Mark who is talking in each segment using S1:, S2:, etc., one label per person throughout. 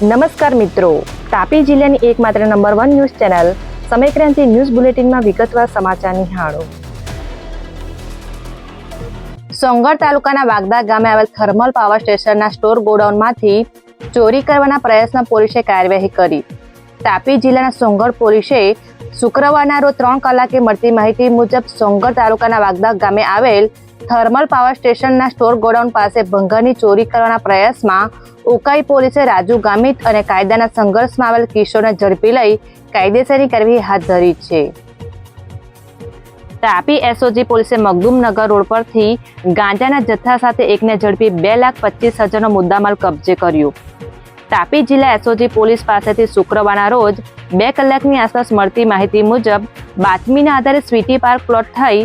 S1: નમસ્કાર મિત્રો. તાપી જિલ્લાની એકમાત્ર number one news channel Samaykranti news બુલેટિનમાં વિગતવાર સમાચાર નિહાળો. સોંગઢ તાલુકાના વાગદા ગામે આવેલ થર્મલ પાવર સ્ટેશનના સ્ટોર ગોડાઉનમાંથી ચોરી કરવાના પ્રયાસમાં પોલીસે કાર્યવાહી કરી. તાપી જિલ્લાના સોંગઢ પોલીસે શુક્રવારના રોજ ત્રણ કલાકે મળતી માહિતી મુજબ સોંગઢ તાલુકાના વાગદા ગામે આવેલ થર્મલ પાવર સ્ટેશનના સ્ટોર ગોડાઉન પાસે ભંગારની ચોરી કરવાના પ્રયાસમાં ઉકાઈ પોલીસે રાજુ ગામિત અને કાયદાના સંઘર્ષમાં આવેલ કિશોરને ઝડપી લઈ કાયદેસરની કરવી હાથ ધરી છે. તાપી એસઓજી પોલીસે મગદુમનગર રોડ પરથી ગાંજાના જથ્થા સાથે એકને ઝડપી બે લાખ પચીસ હજારનો મુદ્દામાલ કબજે કર્યો. તાપી જિલ્લા એસઓજી પોલીસ પાસેથી શુક્રવારના રોજ બે કલાકની આસપાસ મળતી માહિતી મુજબ બાતમીના આધારે સ્વીટી પાર્ક પ્લોટ થઈ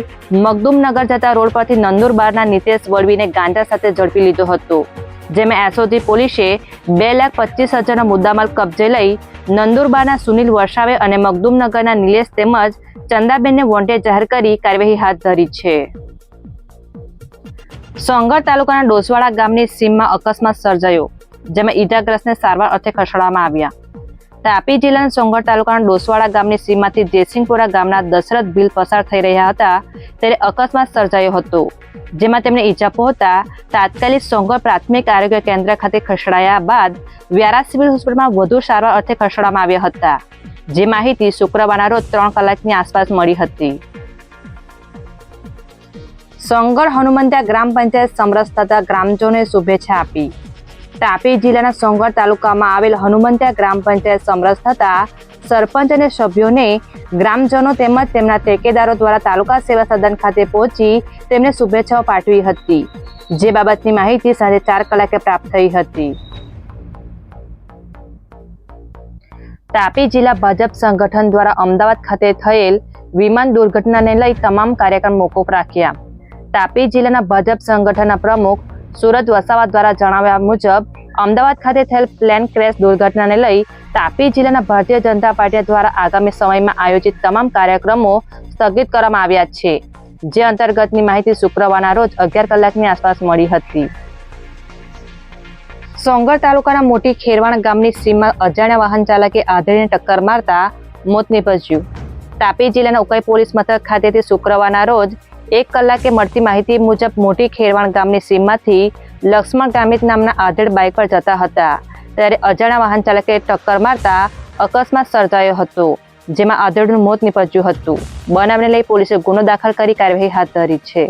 S1: મગદુમનગર જતા રોડ પરથી નંદુરબારના નિતેશ વળવીને ગાંજા સાથે ઝડપી લીધો હતો, જેમાં એસઓજી પોલીસે બે લાખ પચીસ હજારનો મુદ્દામાલ કબજે લઈ નંદુરબારના સુનિલ વર્ષાવે અને મગદુમનગરના નિલેશ તેમજ ચંદાબેનને વોન્ટેડ જાહેર કરી કાર્યવાહી હાથ ધરી છે. સોંગર તાલુકાના ડોસવાડા ગામની સીમમાં અકસ્માત સર્જાયો. જેમાં ઈજાગ્રસ્તને સારવાર અર્થે ખસેડવામાં આવ્યા. તાપી જિલ્લાના સોંગઢ તાલુકાના ડોસવાડા ગામની સીમાથી જયસિંહપુરા ગામના દશરથ ભીલ પસાર થઈ રહ્યા હતા ત્યારે અકસ્માત સર્જાયો હતો, જેમાં તેમને ઈજા પહોંચતા તાત્કાલિક સોંગઢ પ્રાથમિક આરોગ્ય કેન્દ્ર ખાતે ખસેડાયા બાદ વ્યારા સિવિલ હોસ્પિટલમાં વધુ સારવાર અર્થે ખસેડવામાં આવ્યા હતા. જે માહિતી શુક્રવારના રોજ ત્રણ કલાકની આસપાસ મળી હતી. સોંગઢ હનુમંત્યા ગ્રામ પંચાયત સમરસ થતા ગ્રામજનોએ શુભેચ્છા આપી. તાપી જિલ્લાના સોંગર તાલુકામાં આવેલ હનુમંત્યા ગ્રામ પંચાયત સમરસ થતા સરપંચ અને સભ્યોને ગ્રામજનો તેમજ તેમના ઠેકેદારો દ્વારા તાલુકા સેવા સદન ખાતે પહોંચી તેમને શુભેચ્છાઓ પાઠવી હતી. જે બાબતની માહિતી સાંજે ચાર કલાકે પ્રાપ્ત થઈ હતી. તાપી જિલ્લા ભાજપ સંગઠન દ્વારા અમદાવાદ ખાતે થયેલ વિમાન દુર્ઘટનાને લઈ તમામ કાર્યક્રમ મોકૂફ રાખ્યા. તાપી જિલ્લાના ભાજપ સંગઠનના પ્રમુખ સુરત વસાવા દ્વારા જણાવ્યા મુજબ, અમદાવાદ ખાતે થયેલ પ્લેન ક્રેશ દુર્ઘટનાને લઈ તાપી જિલ્લાના ભારતીય જનતા પાર્ટી દ્વારા આગામી સમયમાં આયોજિત તમામ કાર્યક્રમો સ્થગિત કરવામાં આવ્યા છે, જે અંતર્ગતની માહિતી શુક્રવારના રોજ અગિયાર કલાકની આસપાસ મળી હતી. સોંગર તાલુકાના મોટી ખેરવાણ ગામની સીમમાં અજાણ્યા વાહન ચાલકે આધેડીને ટક્કર મારતા મોત નીપજ્યું. તાપી જિલ્લાના ઉકાઈ પોલીસ મથક ખાતેથી શુક્રવારના રોજ એક કલાકે મળતી માહિતી મુજબ મોટી ખેરવાણ ગામની સીમમાંથી લક્ષ્મણ ગામિત નામના આધેડ બાઇક પર જતા હતા. ત્યારે અજાણા વાહન ચાલકે ટક્કર મારતા અકસ્માત સર્જાયો હતો, જેમાં આધેડનું મોત નીપજ્યું હતું. બનાવને લઈ પોલીસે ગુનો દાખલ કરી કાર્યવાહી હાથ ધરી છે.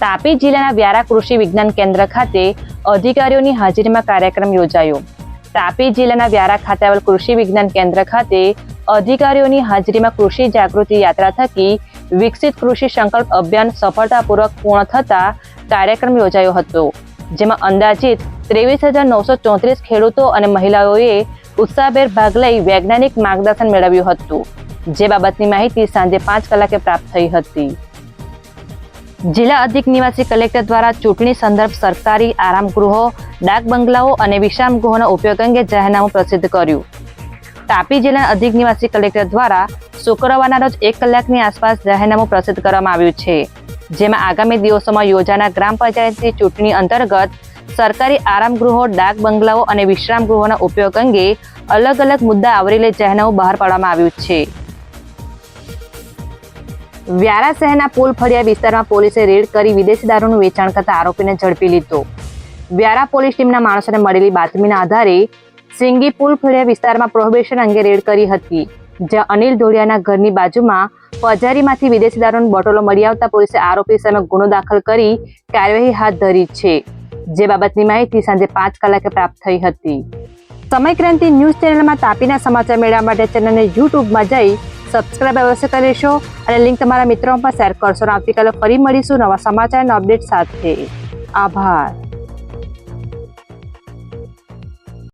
S1: તાપી જિલ્લાના વ્યારા કૃષિ વિજ્ઞાન કેન્દ્ર ખાતે અધિકારીઓની હાજરીમાં કાર્યક્રમ યોજાયો. તાપી જિલ્લાના વ્યારા ખાતે આવેલ કૃષિ વિજ્ઞાન કેન્દ્ર ખાતે અધિકારીઓની હાજરીમાં કૃષિ જાગૃતિ યાત્રા થકી વિકસિત કૃષિ સંકલ્પ અભિયાન સફળતાપૂર્વક પૂર્ણ થતા કાર્યક્રમ યોજાયો હતો, જેમાં અંદાજિત ત્રેવીસ હજાર નવસો ચોત્રીસ ખેડૂતો અને મહિલાઓએ ઉત્સાહભેર ભાગ લઈ વૈજ્ઞાનિક માર્ગદર્શન મેળવ્યું હતું, જે બાબતની માહિતી સાંજે પાંચ કલાકે પ્રાપ્ત થઈ હતી. જિલ્લા અધિક નિવાસી કલેક્ટર દ્વારા ચૂંટણી સંદર્ભ સરકારી આરામ ગૃહો ડાક બંગલાઓ અને વિશ્રામ ગૃહોના ઉપયોગ અંગે જાહેરનામું પ્રસિદ્ધ કર્યું. તાપી જિલ્લાના અધિક નિવાસી કલેક્ટર દ્વારા શુક્રવારના રોજ એક કલાકની આસપાસ જાહેરનામું પ્રસિદ્ધ કરવામાં આવ્યું છે. જેમાં આગામી દિવસોમાં યોજાનાર ગ્રામ પંચાયતની ચૂંટણી અંતર્ગત સરકારી આરામ ગૃહો, ડાક બંગલાઓ અને વિશ્રામ ગૃહોના ઉપયોગ અંગે અલગ અલગ મુદ્દા આવરી લઈ જાહેરનામું બહાર પાડવામાં આવ્યું છે. વ્યારા શહેરના પુલ ફળિયા વિસ્તારમાં પોલીસે રેડ કરી વિદેશી દારૂનું વેચાણ કરતા આરોપીને ઝડપી લીધો. વ્યારા પોલીસ ટીમના માણસોને મળેલી બાતમીના આધારે સિંગી પુલ ફળિયા વિસ્તારમાં પ્રોહિબિશન અંગે રેડ કરી હતી. જ્યાં અનિલ ઢોળિયાના ઘરની બાજુમાં પજારીમાંથી વિદેશી દારૂની બોટલો મળી આવતા પોલીસે આરોપી સામે ગુનો દાખલ કરી કાર્યવાહી હાથ ધરી છે. જે બાબતની માહિતી સાંજે પાંચ કલાકે પ્રાપ્ત થઈ હતી. સમયક્રાંતિ ન્યૂઝ ચેનલમાં તાપીના સમાચાર મેળવવા માટે ચેનલને યુટ્યુબમાં જઈ સબસ્ક્રાઇબ અવશ્ય કરી લેશો અને લિંક તમારા મિત્રોમાં પણ શેર કરશો. અને આવતીકાલે ફરી મળીશું નવા સમાચાર અને અપડેટ સાથે. આભાર.